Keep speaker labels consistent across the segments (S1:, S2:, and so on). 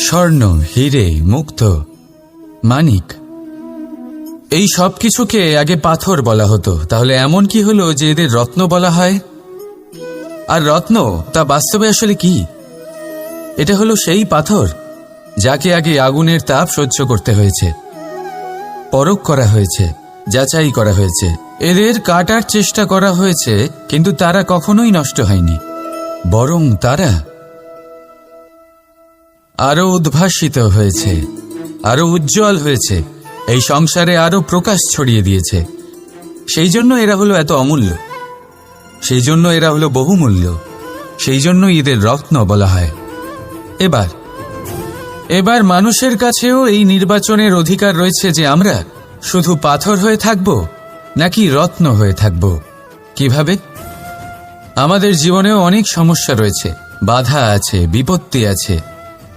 S1: স্বর্ণ, হিরে, মুক্ত, মানিক। এই সব কিছুকে আগে পাথর বলা হতো। তাহলে এমন কি হলো যে এদের রত্ন বলা হয়? আর রত্ন, তা বাস্তবে আসলে কি? এটা হলো সেই পাথর যাকে আগে আগুনের তাপ সহ্য করতে হয়েছে, পরখ করা হয়েছে, যাচাই করা হয়েছে। এদের কাটার চেষ্টা করা হয়েছে, কিন্তু তারা কখনোই নষ্ট হয়নি। বরং তারা আরও উদ্ভাসিত হয়েছে, আরও উজ্জ্বল হয়েছে, এই সংসারে আরও প্রকাশ ছড়িয়ে দিয়েছে। সেই জন্য এরা হলো এত অমূল্য। সেই জন্য এরা হলো বহুমূল্য। সেই জন্য এদের রত্ন বলা হয়। এবার এবার মানুষের কাছেও এই নির্বাচনের অধিকার রয়েছে যে আমরা শুধু পাথর হয়ে থাকব, নাকি রত্ন হয়ে থাকব। কীভাবে? আমাদের জীবনেও অনেক সমস্যা রয়েছে। বাধা আছে, বিপত্তি আছে।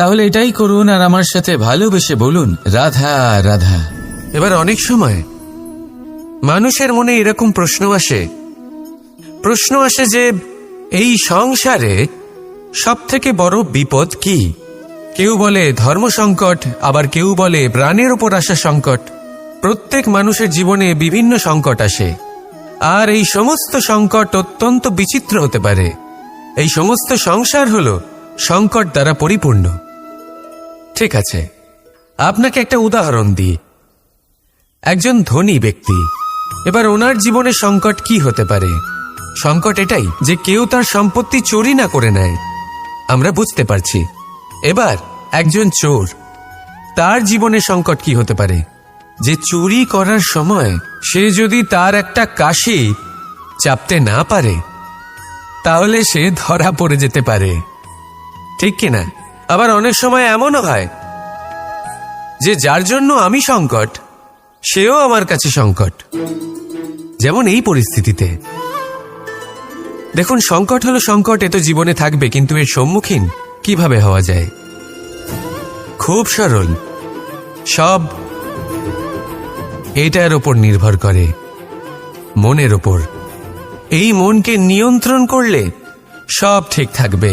S1: তাহলে এটাই করুন আর আমার সাথে ভালোবেসে বলুন, রাধা রাধা।
S2: এবার অনেক সময় মানুষের মনে এরকম প্রশ্ন আসে। প্রশ্ন আসে যে, এই সংসারে সব থেকে বড় বিপদ কি? কেউ বলে ধর্ম সংকট, আবার কেউ বলে প্রাণের ওপর আসা সংকট। প্রত্যেক মানুষের জীবনে বিভিন্ন সংকট আসে। আর এই সমস্ত সংকট অত্যন্ত বিচিত্র হতে পারে। এই সমস্ত সংসার হল সংকট দ্বারা পরিপূর্ণ। ঠিক আছে। আপনাকে একটা উদাহরণ দিই। একজন ধনী ব্যক্তি, এবার ওনার জীবনে সংকট কি হতে পারে? সংকট এটাই যে কেউ তার সম্পত্তি চুরি না করে নেয়। আমরা বুঝতে পারছি। এবার একজন চোর, তার জীবনে সংকট কি হতে পারে? যে চুরি করার সময় সে যদি তার একটা কাশি চাপতে না পারে, তাহলে সে ধরা পড়ে যেতে পারে। ঠিক কিনা? আবার অনেক সময় এমনও হয় যে যার জন্য আমি সংকট, সেও আমার কাছে সংকট। যেমন এই পরিস্থিতিতে। দেখুন, সংকট হলো সংকট, এ তো জীবনে থাকবে, কিন্তু এর সম্মুখীন কীভাবে হওয়া যায়? খুব সরল। সব এটার ওপর নির্ভর করে, মনের ওপর এই মনকে নিয়ন্ত্রণ করলে সব ঠিক থাকবে।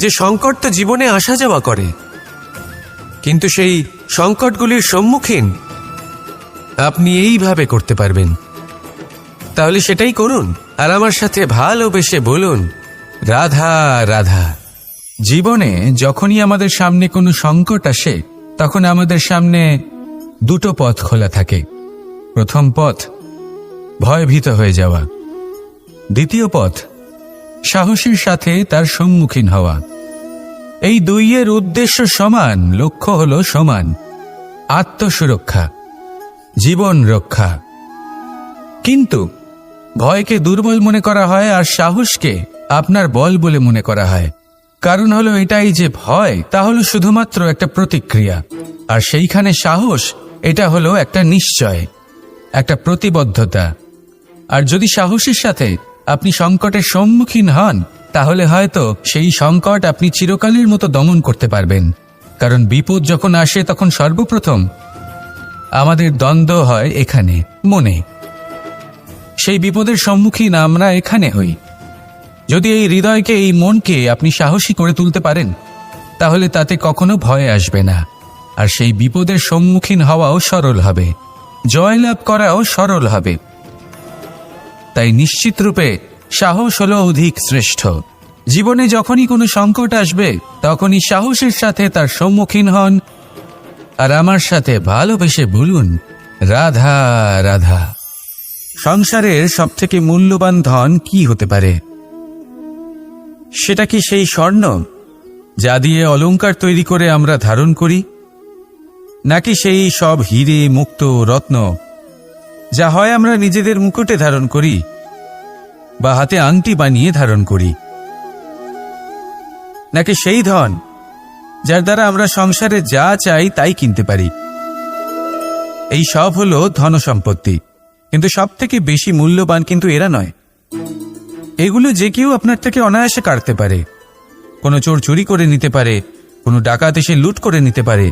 S2: যে সংকট তো জীবনে আসা যাওয়া করে। কিন্তু সেই সংকটগুলির সম্মুখীন আপনি এইভাবে করতে পারবেন। তাহলে সেটাই করুন আর আমার সাথে ভালোবেসে বলুন, রাধা রাধা।
S1: জীবনে যখনই আমাদের সামনে কোনো সংকট আসে, তখন আমাদের সামনে দুটো পথ খোলা থাকে। প্রথম পথ, ভয়ভীত হয়ে যাওয়া। দ্বিতীয় পথ সাহসীর সাথে তার সম্মুখীন হওয়া। এই দুইয়ের উদ্দেশ্য সমান, লক্ষ্য হল সমান। আত্মসুরক্ষা, জীবন রক্ষা। কিন্তু ভয়কে দুর্বল মনে করা হয় আর সাহসকে আপনার বল বলে মনে করা হয়। কারণ হলো এটাই যে ভয়, তা হলো শুধুমাত্র একটা প্রতিক্রিয়া। আর সেইখানে সাহস, এটা হলো একটা নিশ্চয়, একটা প্রতিবদ্ধতা। আর যদি সাহসের সাথে আপনি সংকটের সম্মুখীন হন, তাহলে হয়তো সেই সংকট আপনি চিরকালের মতো দমন করতে পারবেন। কারণ বিপদ যখন আসে, তখন সর্বপ্রথম আমাদের দ্বন্দ্ব হয় এখানে, মনে। সেই বিপদের সম্মুখীন আমরা এখানে হই। যদি এই হৃদয়কে, এই মনকে আপনি সাহসী করে তুলতে পারেন, তাহলে তাতে কখনো ভয় আসবে না। আর সেই বিপদের সম্মুখীন হওয়াও সরল হবে। জয়লাভ করাও সরল হবে। তাই নিশ্চিত রূপে সাহস হলো অধিক শ্রেষ্ঠ। জীবনে যখনই কোনো সংকট আসবে, তখনই সাহসের সাথে তার সম্মুখীন হন আর আমার সাথে ভালোবেসে বলুন, রাধা রাধা। সংসারের সবথেকে মূল্যবান ধন কি হতে পারে? সেটা কি সেই স্বর্ণ যা দিয়ে অলঙ্কার তৈরি করে আমরা ধারণ করি? নাকি সেই সব হিরে মুক্ত রত্ন যা হয় আমরা নিজেদের মুকুটে ধারণ করি, বা হাতে আংটি বানিয়ে ধারণ করি। নাকি সেই ধন, যার দ্বারা আমরা সংসারে যা চাই তাই কিনতে পারি। এই সব হলো ধন সম্পত্তি কিন্তু সব থেকে বেশি মূল্যবান কিন্তু এরা নয়। এগুলো যে কেউ আপনার থেকে অনায়াসে কাটতে পারে। কোনো চোর চুরি করে নিতে পারে, কোনো ডাকাত এসে লুট করে নিতে পারে।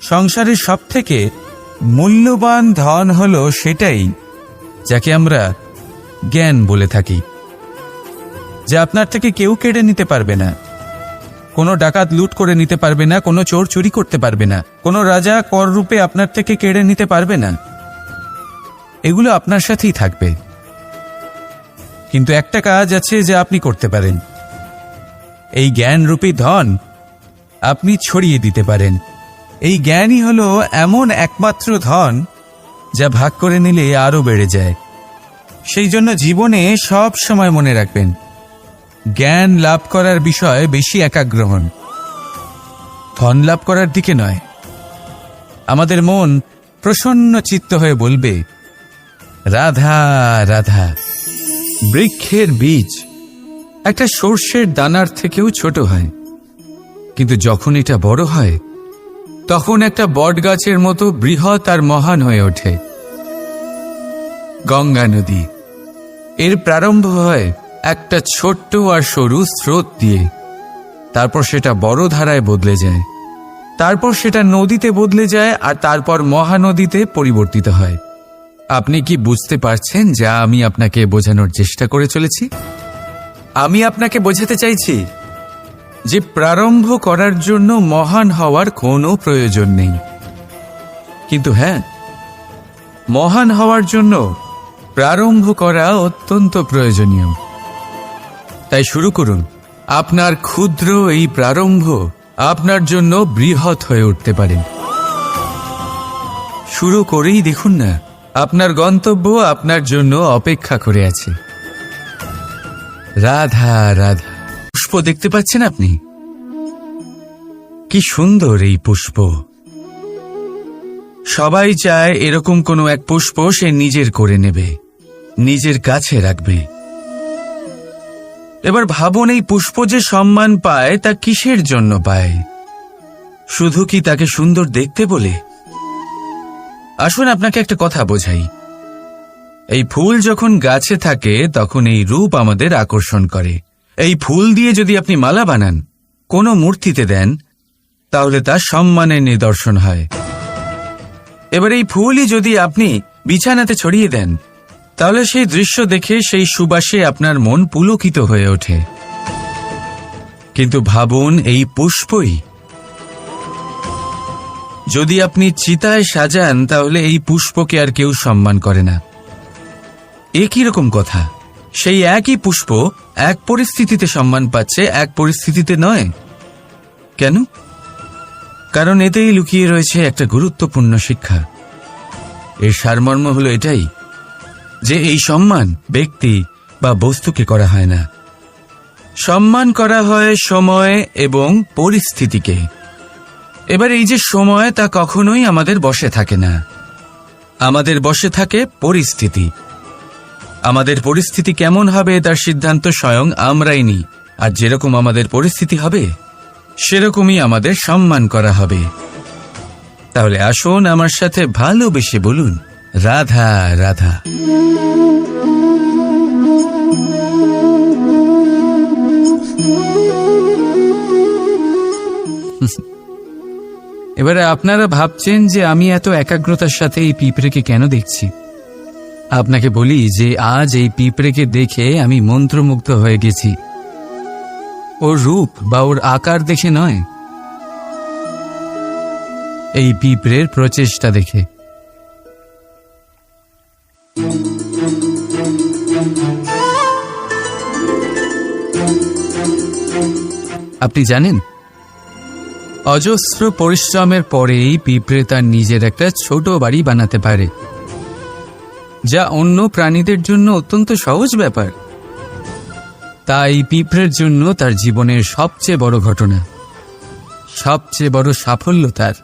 S1: সংসারের সব থেকে মূল্যবান ধন হলো সেটাই, যাকে আমরা জ্ঞান বলে থাকি, যা আপনার থেকে কেউ কেড়ে নিতে পারবে না। কোনো ডাকাত লুট করে নিতে পারবে না, কোনো চোর চুরি করতে পারবে না, কোনো রাজা কর রূপে আপনার থেকে কেড়ে নিতে পারবে না। এগুলো আপনার সাথেই থাকবে। কিন্তু একটা কাজ আছে যা আপনি করতে পারেন। এই জ্ঞানরূপী ধন আপনি ছড়িয়ে দিতে পারেন। এই জ্ঞানই হলো এমন একমাত্র ধন যা ভাগ করে নিলে আরও বেড়ে যায়। সেই জন্য জীবনে সব সময় মনে রাখবেন, জ্ঞান লাভ করার বিষয়ে বেশি একাগ্রহণ ধন লাভ করার দিকে নয়, আমাদের মন প্রসন্ন চিত্ত হয়ে বলবে, রাধা রাধা, বৃক্ষের বীজ একটা সর্ষের দানার থেকেও ছোট হয়, কিন্তু যখন এটা বড় হয় তখন একটা বটগাছের মতো বৃহৎ আর মহান হয়ে ওঠে। গঙ্গা নদী। এর প্রারম্ভ হয় একটা ছোট্ট আর সরু স্রোত দিয়ে। তারপর সেটা বড় ধারায় বদলে যায়। তারপর সেটা নদীতে বদলে যায় আর তারপর মহানদীতে পরিবর্তিত হয়। আপনি কি বুঝতে পারছেন যা আমি আপনাকে বোঝানোর চেষ্টা করে চলেছি? আমি আপনাকে বোঝাতে চাইছি যে প্রারম্ভ করার জন্য মহান হওয়ার কোনো প্রয়োজন নেই। কিন্তু হ্যাঁ মহান হওয়ার জন্য প্রারম্ভ করা অত্যন্ত প্রয়োজনীয়। তাই শুরু করুন। আপনার ক্ষুদ্র এই প্রারম্ভ আপনার জন্য বৃহৎ হয়ে উঠতে পারে। শুরু করেই দেখুন না, আপনার গন্তব্য আপনার জন্য অপেক্ষা করে আছে। রাধা রাধা। পুষ্প দেখতে পাচ্ছেন আপনি? কি সুন্দর এই পুষ্প। সবাই চায় এরকম কোনো এক পুষ্প সে নিজের করে নেবে, নিজের কাছে রাখবে। এবার ভাবুন এই পুষ্প যে সম্মান পায় তা কিসের জন্য পায়? শুধু কি তাকে সুন্দর দেখতে বলে? আসুন আপনাকে একটা কথা বোঝাই। এই ফুল যখন গাছে থাকে, তখন এই রূপ আমাদের আকর্ষণ করে। এই ফুল দিয়ে যদি আপনি মালা বানান, কোনো মূর্তিতে দেন, তাহলে তা সম্মানের নিদর্শন হয়। এবার এই ফুলই যদি আপনি বিছানাতে ছড়িয়ে দেন, তাহলে সেই দৃশ্য দেখে সেই সুবাসে আপনার মন পুলকিত হয়ে ওঠে। কিন্তু ভাবুন, এই পুষ্পই যদি আপনি চিতায় সাজান, তাহলে এই পুষ্পকে আর কেউ সম্মান করে না। একই রকম কথা? সেই একই পুষ্প এক পরিস্থিতিতে সম্মান পাচ্ছে, এক পরিস্থিতিতে নয়। কেন? কারণ এতেই লুকিয়ে রয়েছে একটা গুরুত্বপূর্ণ শিক্ষা। এর সারমর্ম হলো এটাই, যে এই সম্মান ব্যক্তি বা বস্তুকে করা হয় না। সম্মান করা হয় সময় এবং পরিস্থিতিকে। এবার এই যে সময় তা কখনোই আমাদের বসে থাকে না। আমাদের বসে থাকে পরিস্থিতি। আমাদের পরিস্থিতি কেমন হবে তার সিদ্ধান্ত স্বয়ং আমরাই নিই। আর যেরকম আমাদের পরিস্থিতি হবে, সেরকমই আমাদের সম্মান করা হবে। তাহলে আসুন আমার সাথে ভালোবেসে বলুন, রাধা রাধা। এবারে আপনারা ভাবছেন যে আমি এত একাগ্রতার সাথে এই পিঁপড়েকে কেন দেখছি? আপনাকে বলি যে আজ এই পিঁপড়েকে দেখে আমি মন্ত্রমুগ্ধ হয়ে গেছি। ওর রূপ বা ওর আকার দেখে নয়। এই পিঁপড়ের প্রচেষ্টা দেখে। আপনি জানেন, অজস্র পরিশ্রমের পরেই পিঁপড়ে তার নিজের একটা ছোট বাড়ি বানাতে পারে। যা অন্য প্রাণীদের জন্য অত্যন্ত সহজ ব্যাপার। তাই পিঁপড়ের জন্য তার জীবনের সবচেয়ে বড় ঘটনা, সবচেয়ে বড় সাফল্য তার।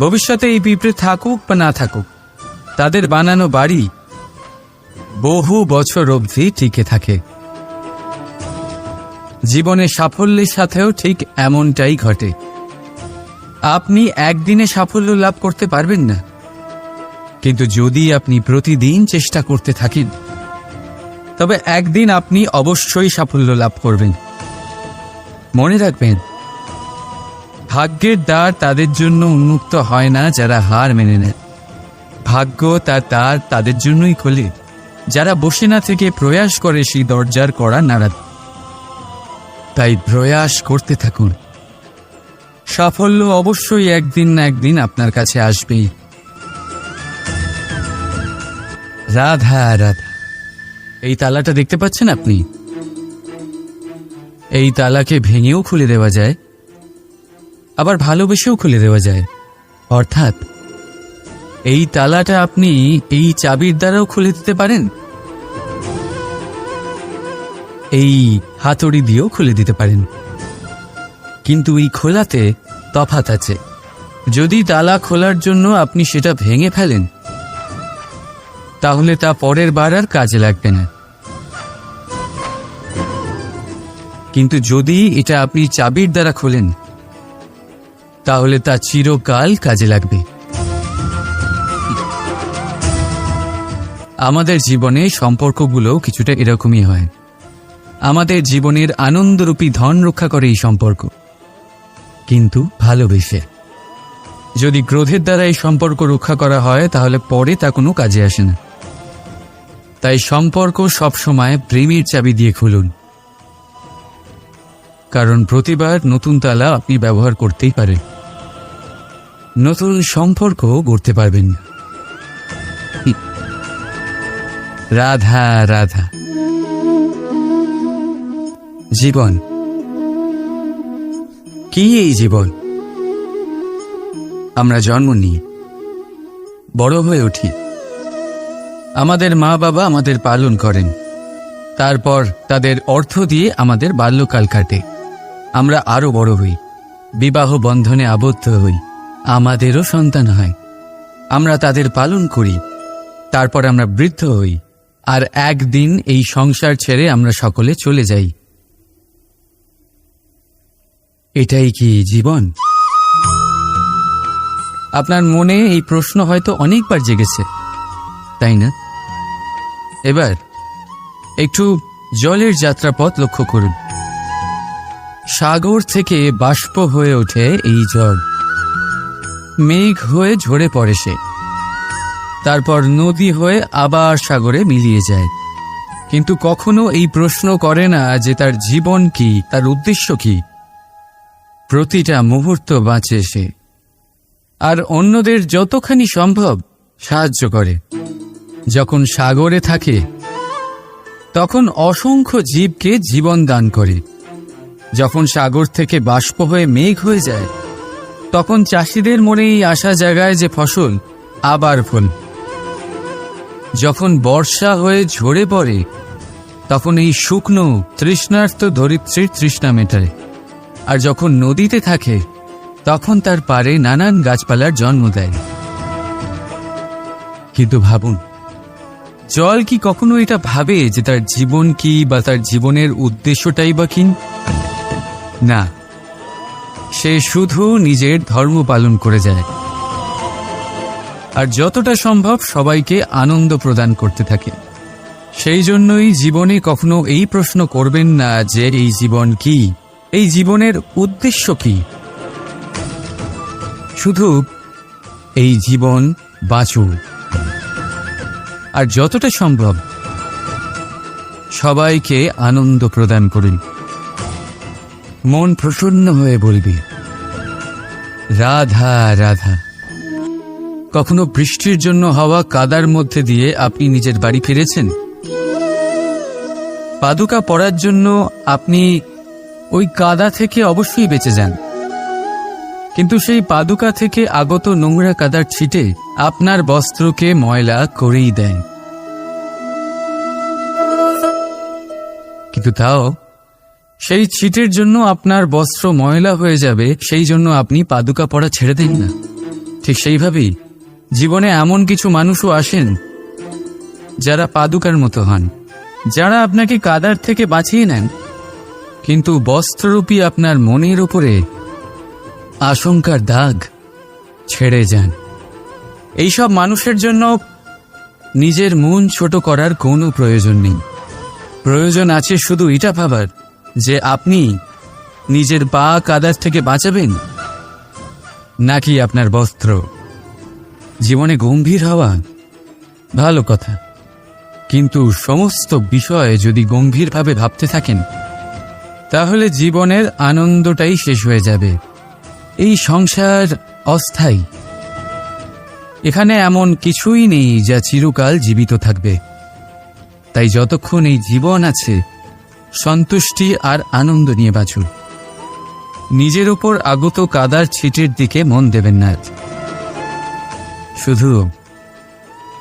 S1: ভবিষ্যতে এই পিঁপড়ে থাকুক বা না থাকুক, তাদের বানানো বাড়ি বহু বছর অবধি টিকে থাকে। জীবনে সাফল্যের সাথেও ঠিক এমনটাই ঘটে। আপনি একদিনে সাফল্য লাভ করতে পারবেন না। কিন্তু যদি আপনি প্রতিদিন চেষ্টা করতে থাকেন, তবে একদিন আপনি অবশ্যই সাফল্য লাভ করবেন। মনে রাখবেন, ভাগ্যের দ্বার তাদের জন্য উন্মুক্ত হয় না যারা হার মেনে নেয় ভাগ্য তার দ্বার তাদের জন্যই খোলে। যারা বসে না থেকে প্রয়াস করে সেই দরজার করা নাড়া তাই প্রয়াস করতে থাকুন। সাফল্য অবশ্যই একদিন না একদিন আপনার কাছে আসবেই। রাধা রাধা এই তালাটা দেখতে পাচ্ছেন আপনি? এই তালাকে ভেঙেও খুলে দেওয়া যায়, আবার ভালোবেসেও খুলে দেওয়া যায়। অর্থাৎ, এই তালাটা আপনি এই চাবির দ্বারাও খুলে দিতে পারেন, এই হাতুড়ি দিয়েও খুলে দিতে পারেন। কিন্তু এই খোলাতে তফাত আছে। যদি তালা খোলার জন্য আপনি সেটা ভেঙে ফেলেন তাহলে তা পরের বার আর কাজে লাগবে না। কিন্তু যদি এটা আপনি চাবির দ্বারা খোলেন, তাহলে তা চিরকাল কাজে লাগবে। আমাদের জীবনে সম্পর্কগুলো কিছুটা এরকমই হয়। আমাদের জীবনের আনন্দরূপী ধন রক্ষা করে এই সম্পর্ক। কিন্তু ভালোবেসে। যদি ক্রোধের দ্বারা এই সম্পর্ক রক্ষা করা হয়, তাহলে পরে তা কোনো কাজে আসে না। তাই সম্পর্ক সবসময় প্রেমের চাবি দিয়ে খুলুন। কারণ প্রতিবার নতুন তালা আপনি ব্যবহার করতেই পারেন। নতুন সম্পর্ক গড়তে পারবেন। রাধা রাধা। জীবন। কি এই জীবন? আমরা জন্ম নিই। বড় হয়ে উঠি। আমাদের মা বাবা আমাদের পালন করেন। তারপর তাদের অর্থ দিয়ে আমাদের বাল্যকাল কাটে। আমরা আরও বড় হই। বিবাহ বন্ধনে আবদ্ধ হই। আমাদেরও সন্তান হয়। আমরা তাদের পালন করি। তারপর আমরা বৃদ্ধ হই। আর একদিন এই সংসার ছেড়ে আমরা সকলে চলে যাই। এটাই কি জীবন? আপনার মনে এই প্রশ্ন হয়তো অনেকবার জেগেছে। তাই না? এবার একটু জলের যাত্রাপথ লক্ষ্য করুন। সাগর থেকে বাষ্প হয়ে ওঠে এই জল। মেঘ হয়ে ঝরে পড়ে সে। তারপর নদী হয়ে আবার সাগরে মিলিয়ে যায়। কিন্তু কখনো এই প্রশ্ন করে না যে তার জীবন কি, তার উদ্দেশ্য কি। প্রতিটা মুহূর্ত বাঁচে সে। আর অন্যদের যতখানি সম্ভব সাহায্য করে। যখন সাগরে থাকে, তখন অসংখ্য জীবকে জীবন দান করে। যখন সাগর থেকে বাষ্প হয়ে মেঘ হয়ে যায়, তখন চাষিদের মনে এই আশা জায়গায় যে ফসল আবার ফল। যখন বর্ষা হয়ে ঝরে পড়ে, তখন এই শুকনো তৃষ্ণার্ত ধরিত্রীর তৃষ্ণা মেটায়। আর যখন নদীতে থাকে, তখন তার পারে নানান গাছপালার জন্ম দেয়। কিন্তু ভাবুন জল কি কখনো এটা ভাবে যে তার জীবন কি বা তার জীবনের উদ্দেশ্যটাই বা কি? না। সে শুধু নিজের ধর্ম পালন করে যায়। আর যতটা সম্ভব সবাইকে আনন্দ প্রদান করতে থাকে। সেই জন্যই জীবনে কখনো এই প্রশ্ন করবেন না যে এই জীবন কি? এই জীবনের উদ্দেশ্য কি? শুধু এই জীবন বাঁচুন। আর যতটা সম্ভব সবাইকে আনন্দ প্রদান করুন। মন প্রসন্ন হয়ে বলবি, রাধা রাধা। কখনো বৃষ্টির জন্য হওয়া কাদার মধ্যে দিয়ে আপনি নিজের বাড়ি ফিরেছেন? পাদুকা পড়ার জন্য আপনি ওই কাদা থেকে অবশ্যই বেঁচে যান। কিন্তু সেই পাদুকা থেকে আগত নোংরা কাদার ছিটে আপনার বস্ত্রকে ময়লা করেই দেয়। কিন্তু তাও, সেই ছিটের জন্য আপনার বস্ত্র ময়লা হয়ে যাবে, সেই জন্য আপনি পাদুকা পড়া ছেড়ে দেন না। ঠিক সেইভাবেই জীবনে এমন কিছু মানুষও আসেন যারা পাদুকার মতো হন, যারা আপনাকে কাদার থেকে বাঁচিয়ে নেন। কিন্তু বস্ত্ররূপী আপনার মনের উপরে আশঙ্কার দাগ ছেড়ে যান। এইসব মানুষের জন্য নিজের মন ছোট করার কোনো প্রয়োজন নেই। প্রয়োজন আছে শুধু এটা ভাবার যে আপনি নিজের পা কাদার থেকে বাঁচাবেন নাকি আপনার বস্ত্র। জীবনে গম্ভীর হওয়া ভালো কথা। কিন্তু সমস্ত বিষয়ে যদি গম্ভীরভাবে ভাবতে থাকেন, তাহলে জীবনের আনন্দটাই শেষ হয়ে যাবে। এই সংসার অস্থায়ী। এখানে এমন কিছুই নেই যা চিরকাল জীবিত থাকবে। তাই যতক্ষণ এই জীবন আছে, সন্তুষ্টি আর আনন্দ নিয়ে বাঁচুন। নিজের ওপর আগত কাদার ছিটের দিকে মন দেবেন না। শুধু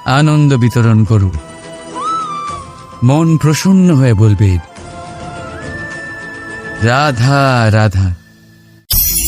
S1: আনন্দ বিতরণ করুন। মন প্রসন্ন হয়ে বলবে, রাধা রাধা।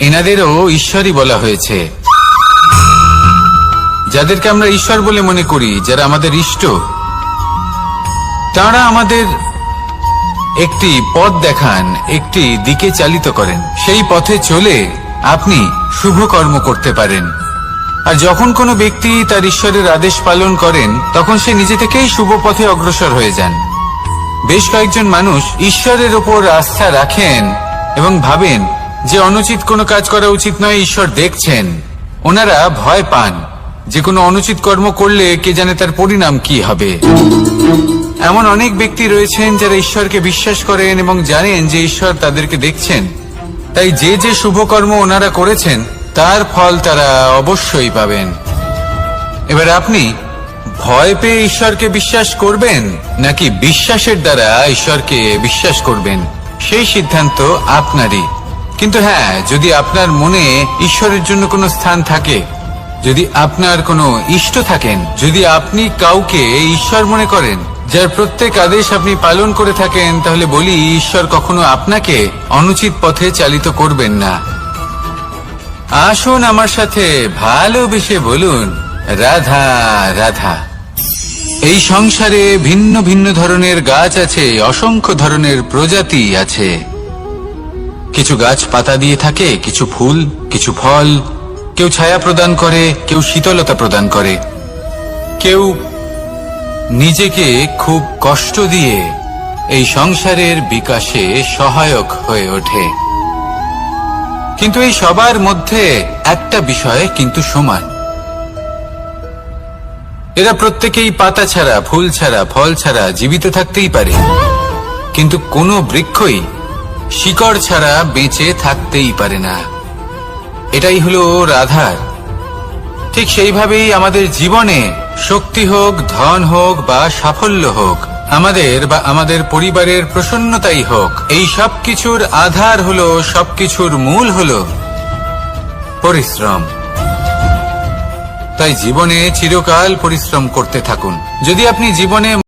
S3: এনাদেরও ঈশ্বরই বলা হয়েছে। যাদেরকে আমরা ঈশ্বর বলে মনে করি, যারা আমাদের ইষ্ট, তারা আমাদের একটি পথ দেখান, একটি দিকে চালিত করেন। সেই পথে চলে আপনি শুভ কর্ম করতে পারেন। আর যখন কোনো ব্যক্তি তার ঈশ্বরের আদেশ পালন করেন, তখন সে নিজে থেকেই শুভ পথে অগ্রসর হয়ে যান। বেশ কয়েকজন মানুষ ঈশ্বরের ওপর আস্থা রাখেন এবং ভাবেন যে অনুচিত কোনো কাজ করা উচিত নয়, ঈশ্বর দেখছেন। ওনারা ভয় পান। যে কোনো অনুচিত কর্ম করলে কে জানে তার পরিণাম কি হবে। এমন অনেক ব্যক্তি রয়েছেন যারা ঈশ্বরকে বিশ্বাস করেন এবং জানেন যে ঈশ্বর তাদেরকে দেখছেন। তাই যে যে শুভ কর্ম ওনারা করেছেন, তার ফল তারা অবশ্যই পাবেন। এবার আপনি ভয় পেয়ে ঈশ্বরকে বিশ্বাস করবেন, নাকি বিশ্বাসের দ্বারা ঈশ্বরকে বিশ্বাস করবেন? সেই সিদ্ধান্ত আপনারই। কিন্তু হ্যাঁ যদি আপনার মনে ঈশ্বরের জন্য কোনো স্থান থাকে, যদি আপনার কোনো ইষ্ট থাকেন, যদি আপনি কাউকে ঈশ্বর মনে করেন, যার প্রত্যেক আদেশ আপনি পালন করে থাকেন, তাহলে বলি ঈশ্বর কখনো আপনাকে অনুচিত পথে চালিত করবেন না। আসুন আমার সাথে ভালোবেসে বলুন, রাধা রাধা। এই সংসারে ভিন্ন ভিন্ন ধরনের গাছ আছে, অসংখ্য ধরনের প্রজাতি আছে। কিছু গাছ পাতা দিয়ে থাকে, কিছু ফুল, কিছু ফল। কেউ ছায়া প্রদান করে, কেউ শীতলতা প্রদান করে। কেউ নিজেকে খুব কষ্ট দিয়ে এই সংসারের বিকাশে সহায়ক হয়ে ওঠে। কিন্তু এই সবার মধ্যে একটা বিষয় কিন্তু সমান। এরা প্রত্যেকেই পাতা ছাড়া, ফুল ছাড়া, ফল ছাড়া জীবিত থাকতেই পারে। কিন্তু কোনো বৃক্ষই শিকড় ছাড়া বেঁচে থাকতেই পারে না। এটাই হলো রাধার ঠিক সেইভাবেই আমাদের জীবনে শক্তি হোক, ধন হোক বা সাফল্য হোক, আমাদের বা আমাদের পরিবারের প্রসন্নতাই হোক, এই সব কিছুর আধার হলো, সবকিছুর মূল হলো পরিশ্রম। তাই জীবনে চিরকাল পরিশ্রম করতে থাকুন। যদি আপনি জীবনে